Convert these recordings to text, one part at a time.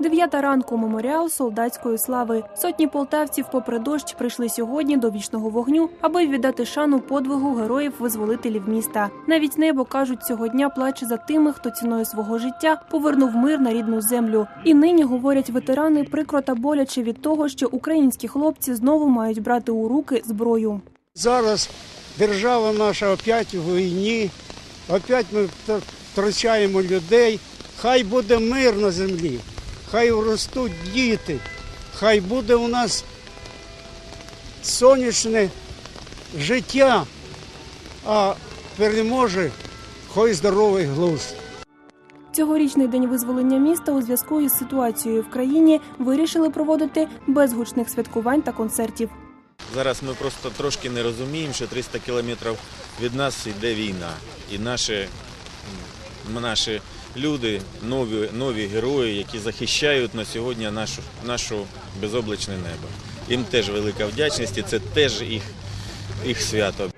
Дев'ята ранку меморіал солдатської слави. Сотні полтавців, попри дощ, прийшли сьогодні до вічного вогню, аби віддати шану подвигу героїв-визволителів міста. Навіть небо кажуть, цього дня плаче за тими, хто ціною свого життя повернув мир на рідну землю. І нині говорять ветерани прикро та боляче від того, що українські хлопці знову мають брати у руки зброю. Зараз держава наша опять у війні, опять ми втрачаємо людей. Хай буде мир на землі, хай ростуть діти, хай буде у нас сонячне життя, а переможе хай здоровий глузд. Цьогорічний день визволення міста у зв'язку із ситуацією в країні вирішили проводити без гучних святкувань та концертів. Зараз ми просто трошки не розуміємо, що 300 кілометрів від нас йде війна. І наші, наші люди, нові, нові герої, які захищають на сьогодні нашу, нашу безоблачне небо. Їм теж велика вдячність і це теж їх, їх свято.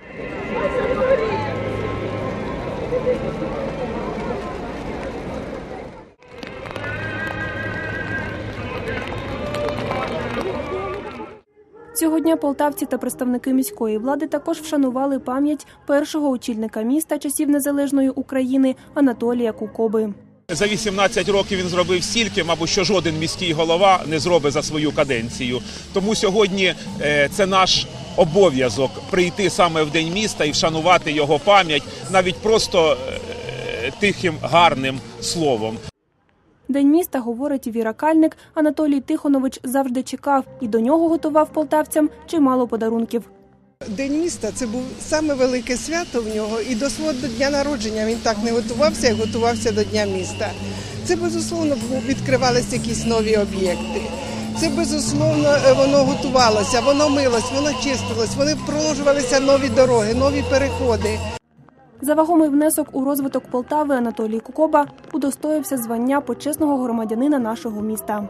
Цього дня полтавці та представники міської влади також вшанували пам'ять першого очільника міста часів незалежної України Анатолія Кукоби. За 18 років він зробив стільки, мабуть, що жоден міський голова не зробить за свою каденцію. Тому сьогодні е, це наш обов'язок прийти саме в день міста і вшанувати його пам'ять навіть просто е, тихим гарним словом. День міста, говорить Віра Кальник, Анатолій Тихонович завжди чекав і до нього готував полтавцям чимало подарунків. День міста це був саме велике свято в нього, і до свого дня народження він так не готувався, як готувався до Дня міста. Це безусловно відкривалися якісь нові об'єкти. Це безусловно е, воно готувалося, воно милось, воно чистилось, вони проложувалися нові дороги, нові переходи. За вагомий внесок у розвиток Полтави Анатолій Кукоба удостоївся звання почесного громадянина нашого міста.